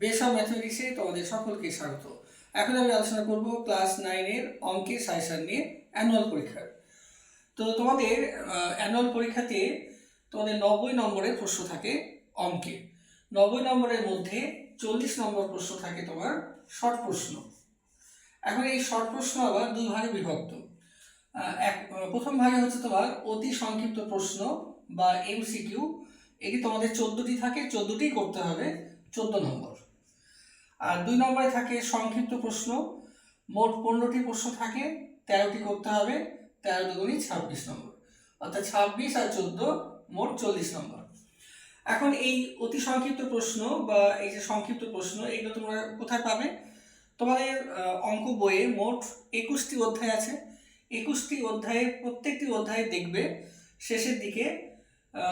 Base of ম্যাথমেটিক্সে তোমাদের সকলকে স্বাগত। এখন আমি আলোচনা করব ক্লাস নাইনের অঙ্কের সাজেশন নিয়ে অ্যানুয়াল পরীক্ষার। তো তোমাদের অ্যানুয়াল পরীক্ষাতে তোমাদের নব্বই নম্বরের প্রশ্ন থাকে অঙ্কে। নব্বই নম্বরের মধ্যে চল্লিশ নম্বর প্রশ্ন থাকে তোমার শর্ট প্রশ্ন। এখন এই শর্ট প্রশ্ন আবার দুই ভাগে বিভক্ত। এক প্রথম ভাগে হচ্ছে তোমার অতি সংক্ষিপ্ত প্রশ্ন বা এমসিকিউ এটি তোমাদের চোদ্দোটি থাকে, চোদ্দোটি করতে হবে, চোদ্দ নম্বর। আর দুই নম্বরে থাকে সংক্ষিপ্ত প্রশ্ন। মোট পনেরোটি প্রশ্ন থাকে, তেরোটি করতে হবে, তেরো দুগুণি ছাব্বিশ নম্বর। অর্থাৎ ছাব্বিশ আর চোদ্দ, মোট চল্লিশ নম্বর। এখন এই অতি সংক্ষিপ্ত প্রশ্ন বা এই যে সংক্ষিপ্ত প্রশ্ন, এগুলো তোমরা কোথায় পাবে? তোমাদের অঙ্ক বইয়ে মোট একুশটি অধ্যায় আছে। একুশটি অধ্যায়ে, প্রত্যেকটি অধ্যায়ে দেখবে, শেষের দিকে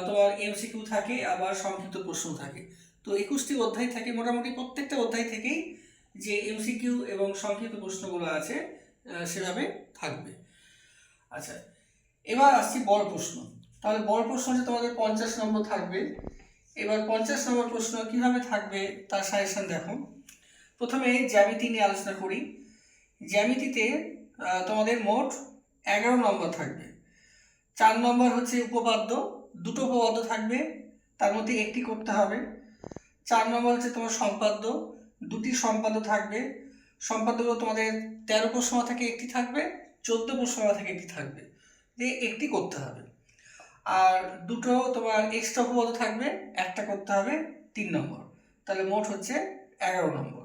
তোমার এমসিকিউ থাকে, আবার সংক্ষিপ্ত প্রশ্ন থাকে। তো একুশটি অধ্যায় থাকে, মোটামুটি প্রত্যেকটা অধ্যায় থেকেই যে এমসিকিউ এবং সংক্ষিপ্ত প্রশ্নগুলো আছে সেভাবে থাকবে। আচ্ছা এবার আসছি বড় প্রশ্ন। তাহলে বড় প্রশ্ন হচ্ছে তোমাদের পঞ্চাশ নম্বর থাকবে। এবার পঞ্চাশ নম্বর প্রশ্ন কীভাবে থাকবে তার সাজেশন দেখো। প্রথমে জ্যামিতি নিয়ে আলোচনা করি। জ্যামিতিতে তোমাদের মোট এগারো নম্বর থাকবে। চার নম্বর হচ্ছে উপপাদ্য, দুটো উপপাদ্য থাকবে, তার মধ্যে একটি করতে হবে। চার নম্বর হচ্ছে তোমার সম্পাদ্য। দুটি সম্পাদ্য থাকবে। সম্পাদ্যগুলো তোমাদের তেরো প্রশ্ন থেকে একটি থাকবে, চোদ্দ প্রশ্ন থেকে একটি থাকবে। যে একটি করতে হবে। আর দুটো তোমার এক্সট্রা উপপাদ্য থাকবে, একটা করতে হবে তিন নম্বর। তাহলে মোট হচ্ছে এগারো নম্বর।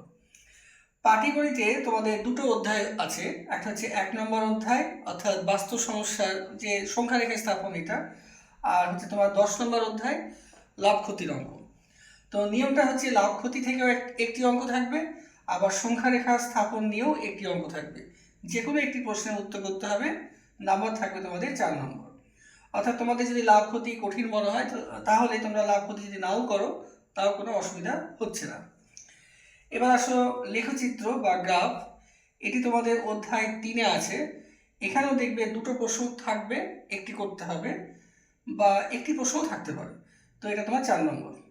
পাটিগণিতে তোমাদের দুটো অধ্যায় আছে। একটা হচ্ছে এক নম্বর অধ্যায়, অর্থাৎ বাস্তব সমস্যার যে সংখ্যা রেখা স্থাপন এটা। আর হচ্ছে তোমার দশ নম্বর অধ্যায়, লাভ ক্ষতির অঙ্ক। তো নিয়মটা হচ্ছে লাভ ক্ষতি থেকেও এক- একটি অঙ্ক থাকবে, আবার সংখ্যা রেখা স্থাপন নিয়েও একটি অঙ্ক থাকবে। যে কোনো একটি প্রশ্নের উত্তর করতে হবে, নাম্বার থাকবে তোমাদের চার নম্বর। অর্থাৎ তোমাদের যদি লাভ ক্ষতি কঠিন মনে হয় তাহলে তোমরা লাভ ক্ষতি যদি নাও করো, তাও কোনো অসুবিধা হচ্ছে না। এবার আসো লেখচিত্র বা গ্রাফ। এটি তোমাদের অধ্যায় তিনে আছে। এখানেও দেখবে দুটো প্রশ্ন থাকবে, একটি করতে হবে বা একটি প্রশ্নও থাকতে পারে। তো এটা তোমার চার নম্বর।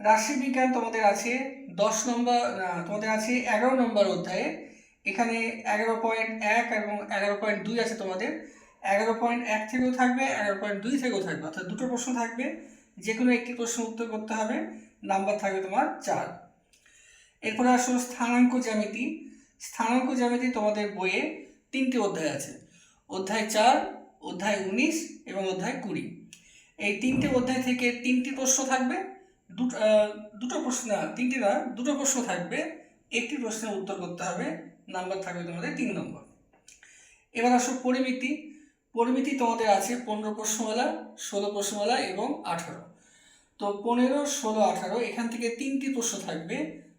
রাশিবিজ্ঞান তোমাদের আছে দশ নম্বর তোমাদের আছে এগারো নম্বর অধ্যায়ে। এখানে এগারো পয়েন্ট এক এবং এগারো পয়েন্ট দুই আছে তোমাদের। এগারো পয়েন্ট এক থেকেও থাকবে, এগারো পয়েন্ট দুই থেকেও থাকবে। অর্থাৎ দুটো প্রশ্ন থাকবে যে কোনো একটি প্রশ্ন উত্তর করতে হবে। নাম্বার থাকবে তোমার চার। এরপরে আসো স্থানাঙ্ক জ্যামিতি। স্থানাঙ্ক জ্যামিতি তোমাদের বইয়ে তিনটি অধ্যায় আছে। অধ্যায় চার, অধ্যায় উনিশ এবং অধ্যায় কুড়ি। এই তিনটে অধ্যায় থেকে তিনটি প্রশ্ন থাকবে। দুটো দুটো প্রশ্ন, তিনটি না, দুটো প্রশ্ন থাকবে। একটি প্রশ্নের উত্তর করতে হবে নাম্বার থাকবে তোমাদের তিন নম্বর। এবার আসো পরিমিতি। পরিমিতি তোমাদের আছে পনেরো প্রশ্নমালা, ষোলো প্রশ্নমালা এবং আঠারো। তো পনেরো, ষোলো, আঠারো, এখান থেকে তিনটি প্রশ্ন থাকবে।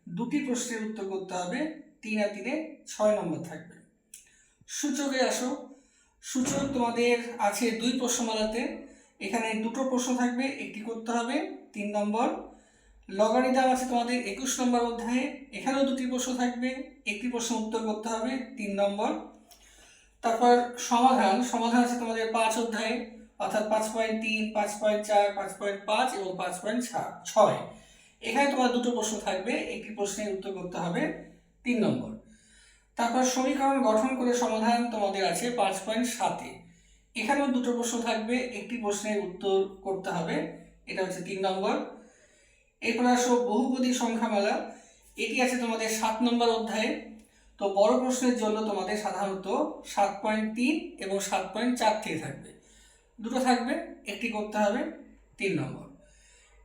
দুটি প্রশ্নের উত্তর করতে হবে, তিন আর তিনে ছয় নম্বর থাকবে। সূচকে আসো। সূচক তোমাদের আছে দুই প্রশ্নমালাতে। এখানে দুটো প্রশ্ন থাকবে, একটি করতে হবে, তিন নম্বর। লগারিদম আছে তোমাদের একুশ নম্বর অধ্যায়ে, এখানেও দুটি প্রশ্ন থাকবে, একটি প্রশ্ন উত্তর করতে হবে, তিন নম্বর। তারপর সমাধান সমাধান আছে তোমাদের পাঁচ অধ্যায়ে, অর্থাৎ পাঁচ পয়েন্ট তিন, পাঁচ পয়েন্ট চার, পাঁচ পয়েন্ট পাঁচ এবং পাঁচ পয়েন্ট ছয়। এখানে তোমার দুটো প্রশ্ন থাকবে, একটি প্রশ্নের উত্তর করতে হবে, তিন নম্বর। তারপর সমীকরণ গঠন করে সমাধান তোমাদের আছে পাঁচ পয়েন্ট সাতে। এখানেও দুটো প্রশ্ন থাকবে। একটি প্রশ্নের উত্তর করতে হবে, এটা হচ্ছে তিন নম্বর। এরপর আসো বহুপদী সংখ্যামালা। এটি আছে তোমাদের সাত নম্বর অধ্যায়ে। তো বড় প্রশ্নের জন্য তোমাদের সাধারণত সাত পয়েন্ট তিন এবং সাত পয়েন্ট চার থেকে থাকবে। দুটো থাকবে, একটি করতে হবে, তিন নম্বর।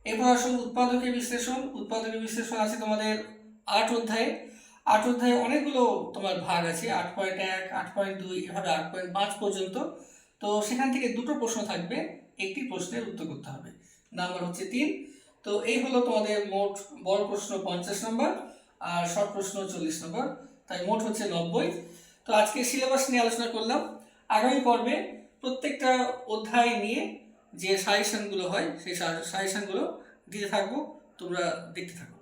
এরপর আসো উৎপাদকের বিশ্লেষণ। উৎপাদকের বিশ্লেষণ আছে তোমাদের আট অধ্যায়ে। আট অধ্যায়ে অনেকগুলো তোমার ভাগ আছে, আট পয়েন্ট এক, আট পয়েন্ট দুই, এভাবে আট পয়েন্ট পাঁচ পর্যন্ত। তো সেখান থেকে দুটো প্রশ্ন থাকবে, একটি প্রশ্নের উত্তর করতে হবে। নাম্বার হচ্ছে তিন। তো এই হলো তোমাদের মোট বড় প্রশ্ন পঞ্চাশ নম্বর আর শর্ট প্রশ্ন চল্লিশ নম্বর, তাই মোট হচ্ছে নব্বই। তো আজকে সিলেবাস নিয়ে আলোচনা করলাম। আগামী পর্বে প্রত্যেকটা অধ্যায় নিয়ে যে সাজেশনগুলো হয়, সেই সাজেশনগুলো দিতে থাকব, তোমরা দেখতে থাকো।